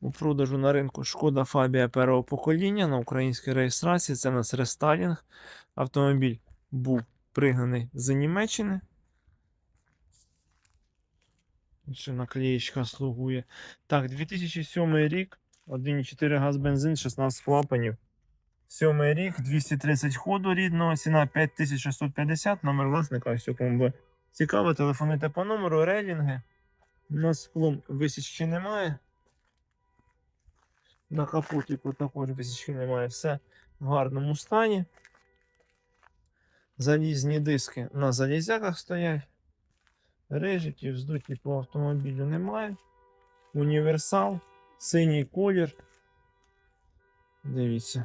У продажу на ринку шкода Фабія першого покоління на українській реєстрації. Це у нас рестайлінг. Автомобіль був пригнаний з Німеччини. Ще наклеєчка слугує. Так, 2007 рік, 1,4 газ бензин, 16 клапанів. Сьомий рік, 230 ходу рідного, ціна 5650, номер власника, ось кому би цікаво, телефонуйте по номеру, рейлінги. У нас склом висічки немає. На капотіку також висічки немає. Все в гарному стані. Залізні диски на залізяках стоять. Рижиків, вздуті по автомобілю немає. Універсал, синій колір. Дивіться.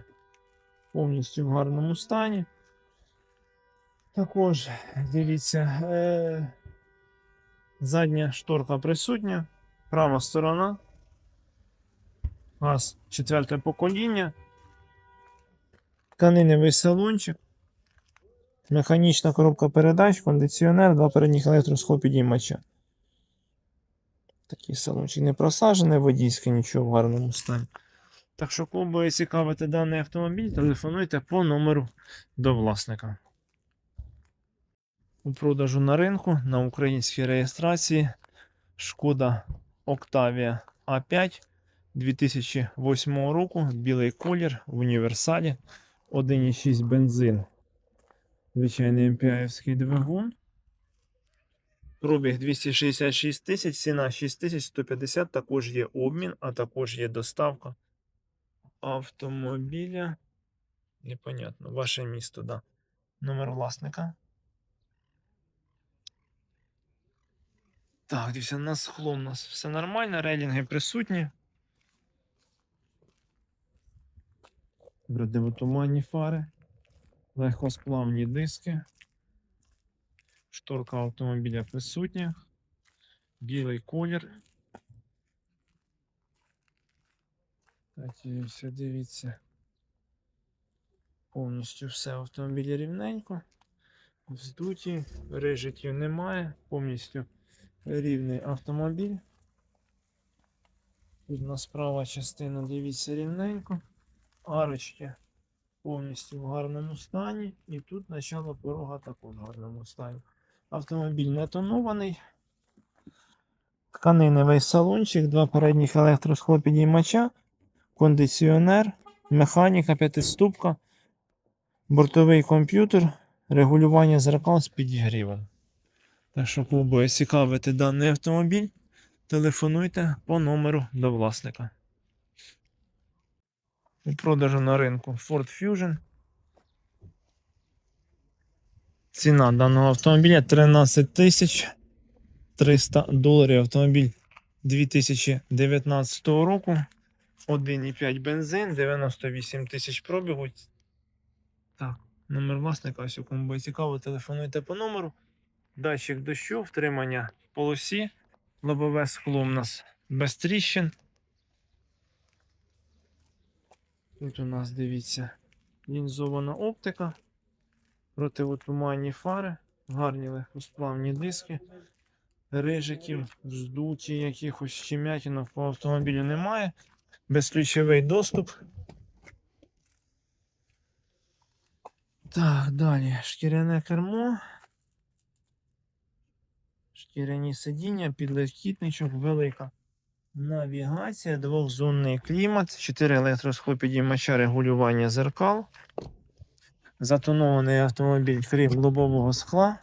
Повністю в гарному стані. Також дивіться, е- задня шторка присутня, права сторона. Газ четверте покоління. Тканиневий салончик. Механічна коробка передач, кондиціонер, два передніх електросхопідіймача. Такий салончик не просаджений, водійський, нічого в гарному стані. Так що, кого буде цікавити даний автомобіль, телефонуйте по номеру до власника. У продажу на ринку на українській реєстрації Шкода Octavia A5 2008 року, білий колір в універсалі, 1,6 бензин. Звичайний МПАївський двигун. Пробіг 266 тисяч, ціна 6150, також є обмін, а також є доставка автомобіля. Непонятно, ваше місто, да. Номер власника. Так, дивіться, на скло у нас все нормально, рейлінги присутні. Противотуманні фари, легкосплавні диски. Шторка автомобіля присутня. Білий колір. Так, і все дивіться. Повністю все в автомобілі рівненько. Вздуті, рижиків немає. Повністю рівний автомобіль. Тут у нас права частина, дивіться рівненько. Арочки повністю в гарному стані. І тут начало порога також в гарному стані. Автомобіль не тонований. Тканиневий салончик, два передніх електросхлопідіймача, кондиціонер, механіка, п'ятиступка, бортовий комп'ютер, регулювання зеркал з підігрівом. Так що, кого цікавити даний автомобіль, телефонуйте по номеру до власника. У продажу на ринку Ford Fusion. Ціна даного автомобіля 13 тисяч 300 доларів. Автомобіль 2019 року. 1,5 бензин, 98 тисяч пробігу. Так, номер власника, ось кому буде цікаво, телефонуйте по номеру. Датчик дощу, втримання в полосі. Лобове скло у нас без тріщин. Тут у нас дивіться лінзована оптика, противотуманні фари, гарні легкосплавні диски, рижиків, здуті якихось щем'ятінок по автомобілю немає. Безключовий доступ. Так, далі шкіряне кермо. Шкіряні сидіння, підлокітничок, велика навігація, двохзонний клімат, 4 електросхопідіймача регулювання зеркал. Затонований автомобіль крім лобового скла.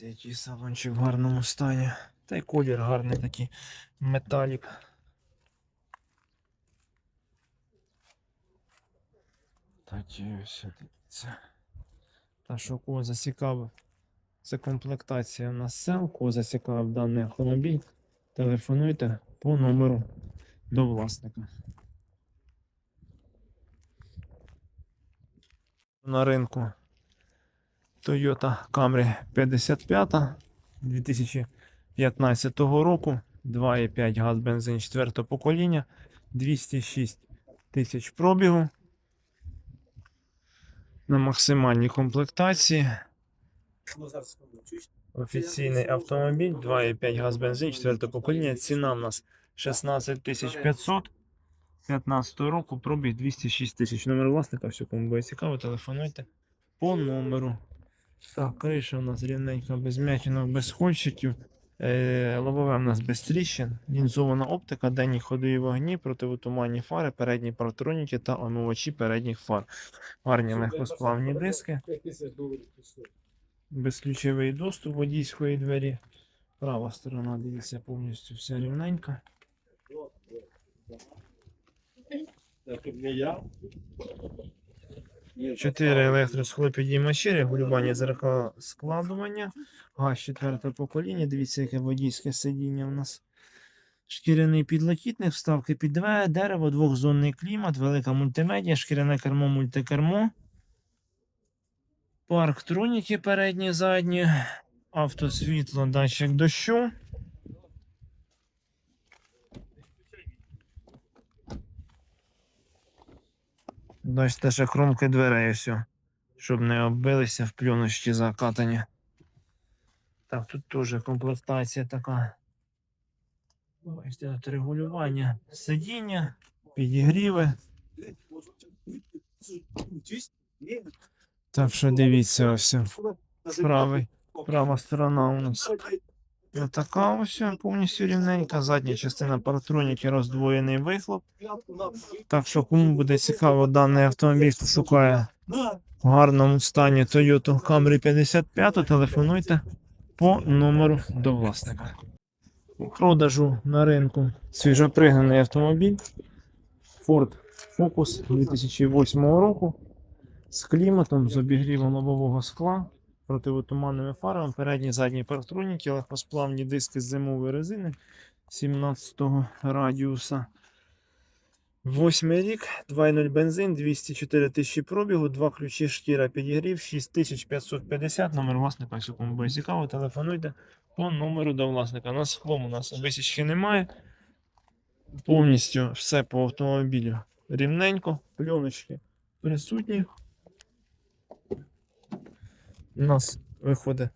Який салончик в гарному стані. Та й колір гарний такий металік. Так, і ось дивіться. Та що кого зацікавив. Це комплектація на сел. Кого зацікавив даний автомобіль. Телефонуйте по номеру до власника. На ринку Toyota Camry 55 2015 року. 2,5 газ бензин 4 покоління, 206 тисяч пробігу. На максимальній комплектації. Офіційний автомобіль, 2,5 газ бензин, 4 покоління. Ціна в нас 16 500. 15 року, пробіг 206 тисяч. Номер власника, все, кому буде цікаво, телефонуйте по номеру. Так, криша у нас рівненька, без м'ятінок, без хольщиків. Е, лобове у нас без тріщин, лінзована оптика, денні ходові вогні, противотуманні фари, передні партроніки та омивачі передніх фар. Гарні легкосплавні диски, безключовий доступ водійської двері. Права сторона, дивіться, повністю вся рівненька. Чотири електросхлопідіймачі, регулювання зеркала складування. Газ четверте покоління. Дивіться, яке водійське сидіння у нас. Шкіряний підлокітник, вставки під двері, дерево, двохзонний клімат, велика мультимедіа, шкіряне кермо, мультикермо. Парк троніки передні, задні, автосвітло, датчик дощу. Бачите, ще кромки дверей все, щоб не оббилися в плюнощі закатані. Так, тут теж комплектація така. Бачите, тут регулювання сидіння, підігріви. Так що дивіться ось. Правий, права сторона у нас. І така ось повністю рівненька. Задня частина партроніки роздвоєний вихлоп. Так що кому буде цікаво даний автомобіль, хто шукає в гарному стані Toyota Camry 55, телефонуйте по номеру до власника. У продажу на ринку свіжопригнаний автомобіль Ford Focus 2008 року з кліматом, з обігрівом лобового скла, противотуманними фарами, передні задні партроніки, легкосплавні диски з зимової резини 17 радіуса. Восьмий рік, 2.0 бензин, 204 тисячі пробігу, два ключі шкіра підігрів, 6550, номер власника, якщо кому буде цікаво, телефонуйте по номеру до власника. На схлом у нас висічки немає. Повністю все по автомобілю рівненько, пленочки присутні. У нас виходить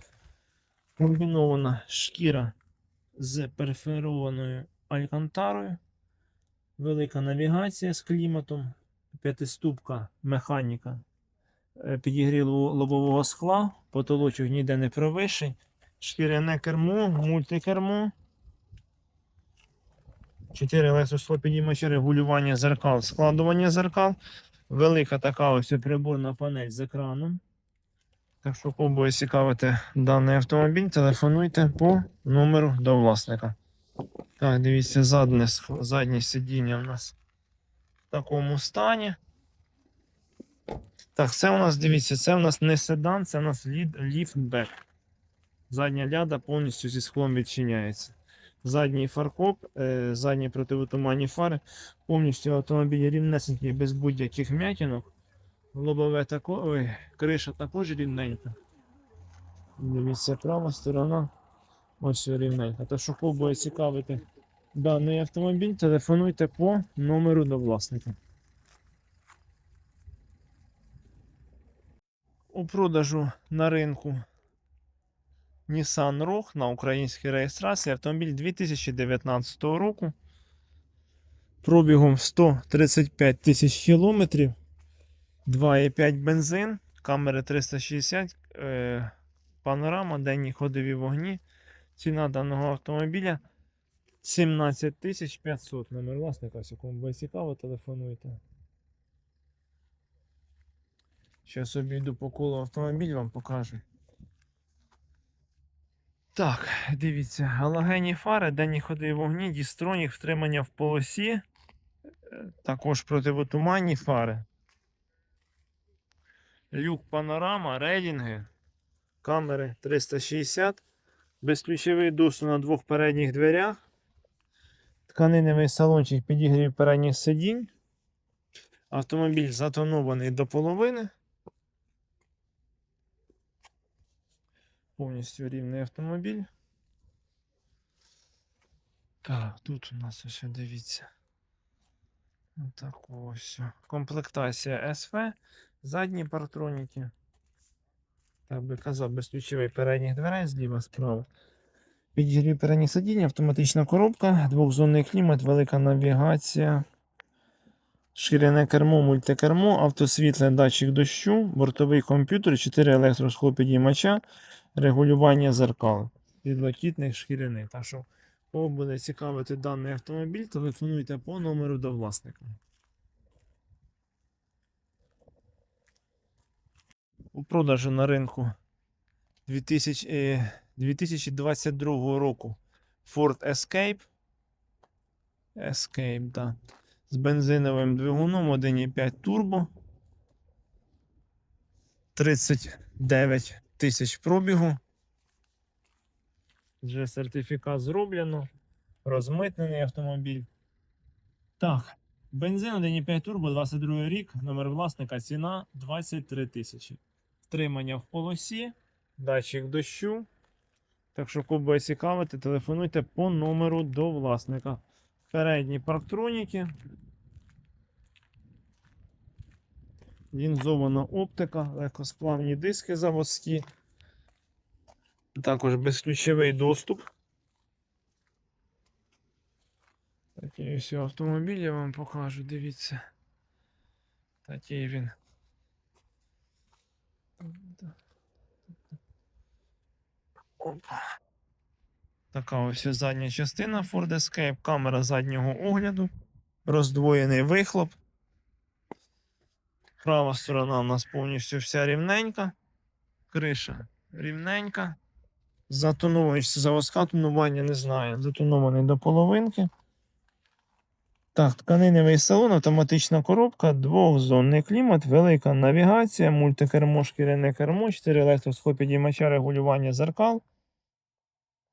комбінована шкіра з перферованою алькантарою. Велика навігація з кліматом, п'ятиступка механіка е, підігрів ло- лобового скла, потолочок ніде не провищий, шкіряне кермо, мультикермо, 4 електросхлопідіймачі, регулювання зеркал, складування зеркал, велика така ось приборна панель з екраном. Так що, буде цікавити даний автомобіль, телефонуйте по номеру до власника. Так, дивіться, заднє, сх- заднє сидіння у нас в такому стані. Так, це у нас, дивіться, це у нас не седан, це у нас ліфтбек. Задня ляда повністю зі склом відчиняється. Задній фаркоп, е, задні противотуманні фари, повністю автомобіль рівнесенький без будь-яких м'ятінок. Лобове тако, ой, криша також рівненька. Дивіться, права сторона. Ось рівненька. То що буде цікавити даний автомобіль, телефонуйте по номеру до власника. У продажу на ринку Nissan Rogue на українській реєстрації автомобіль 2019 року. Пробігом 135 тисяч кілометрів. 2,5 бензин, камери 360, е, панорама, денні ходові вогні. Ціна даного автомобіля 17 500. Номер власника, ось кому буде цікаво, телефонуйте. Зараз обійду по колу автомобіль, вам покажу. Так, дивіться, галогенні фари, денні ходові вогні, дістронік, втримання в полосі, е, також противотуманні фари. Люк панорама, рейдинги, камери 360, безключовий доступ на двох передніх дверях, тканиневий салончик підігрів передніх сидінь. Автомобіль затонований до половини. Повністю рівний автомобіль. Так, тут у нас ще дивіться. Отак ось. Комплектація СВ, задні партроніки. так би казав, безключовий передніх дверей зліва справа. Підігрів передніх сидіння, автоматична коробка, двохзонний клімат, велика навігація. Шкіряне кермо, мультикермо, автосвітле, датчик дощу, бортовий комп'ютер, 4 електросхлопідіймача, регулювання зеркал. Підлокітних шкіряних. Так що, кого буде цікавити даний автомобіль, телефонуйте по номеру до власника. Продажу на ринку 2000, е, 2022 року Ford Escape. Escape, да. З бензиновим двигуном 1,5 турбо. 39 тисяч пробігу. Вже сертифікат зроблено. Розмитнений автомобіль. Так, бензин 1,5 турбо, 22 рік, номер власника, ціна 23 тисячі. Втримання в полосі, датчик дощу. Так що, кого буде цікавити, телефонуйте по номеру до власника. Передні парктроніки. Лінзована оптика, легкосплавні диски заводські. Також безключовий доступ. Такий ось автомобіль я вам покажу, дивіться. Такий він. Опа. Така ось задня частина Ford Escape, камера заднього огляду, роздвоєний вихлоп. Права сторона у нас повністю вся рівненька. Криша рівненька. Затонованість заводська тонування не знаю. Затонований до половинки. Так, тканиневий салон, автоматична коробка, двохзонний клімат, велика навігація, мультикермо, шкіряне кермо, 4 електросхопідіймача, регулювання зеркал.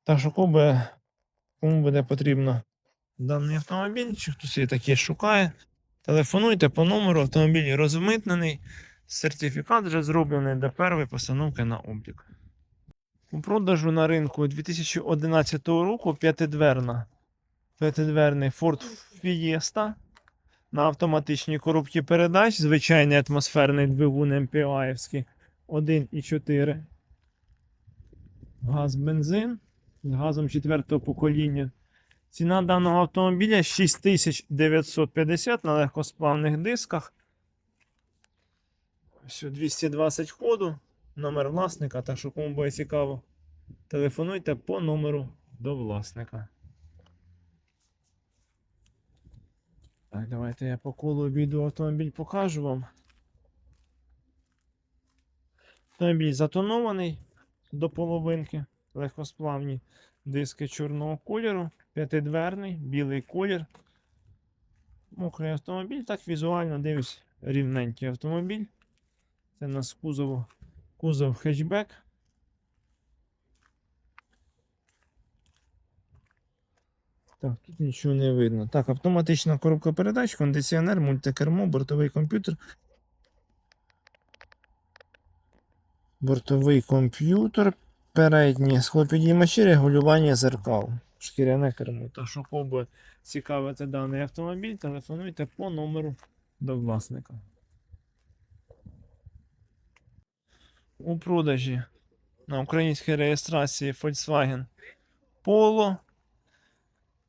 Так що кому, буде потрібно даний автомобіль, чи хтось її такі шукає, телефонуйте по номеру, автомобіль розмитнений, сертифікат вже зроблений до першої постановки на облік. У продажу на ринку 2011 року п'ятидверна. П'ятидверний Ford Fiesta на автоматичній коробці передач, звичайний атмосферний двигун MPI 1,4. Газ бензин з газом четвертого покоління. Ціна даного автомобіля 6950 на легкосплавних дисках. Ось 220 ходу. Номер власника, так що кому буде цікаво, телефонуйте по номеру до власника. Так, давайте я по колу відео автомобіль покажу вам. Автомобіль затонований до половинки, легкосплавні диски чорного кольору, п'ятидверний, білий колір. Мокрий автомобіль, так візуально дивлюсь, рівненький автомобіль. Це у нас кузов, кузов хетчбек. Так, тут нічого не видно. Так, автоматична коробка передач, кондиціонер, мультикермо, бортовий комп'ютер. Бортовий комп'ютер, передні схлопідіймачі, регулювання зеркал. Шкіряне кермо. Та що кого цікавити даний автомобіль, телефонуйте по номеру до власника. У продажі на українській реєстрації Volkswagen Polo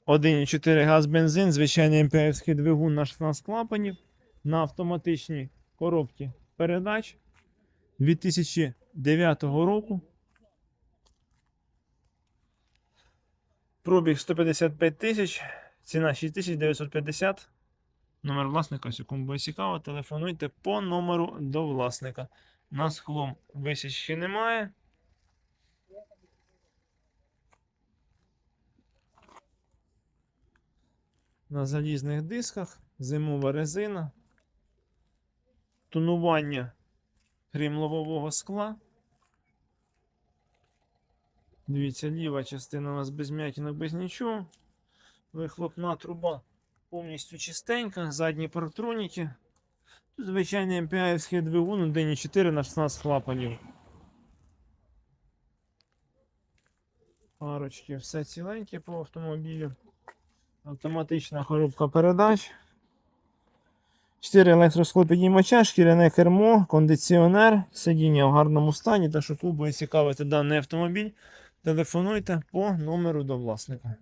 1,4 газ бензин, звичайний МПФський двигун на 16 клапанів на автоматичній коробці передач 2009 року. Пробіг 155 тисяч, ціна 6950. Номер власника, кому буде цікаво, телефонуйте по номеру до власника. На склом висічки немає. На залізних дисках, зимова резина, тонування крім лобового скла. Дивіться, ліва частина у нас без м'якінок, без нічого. Вихлопна труба повністю чистенька, задні парктроніки. Тут звичайний MPI двигун 1.4 на 16 клапанів. Парочки, все ціленьке по автомобілю. Автоматична коробка передач. 4 електросклопідіймача, шкіряне кермо, кондиціонер, сидіння в гарному стані. Та що клубу і цікавити даний автомобіль, телефонуйте по номеру до власника.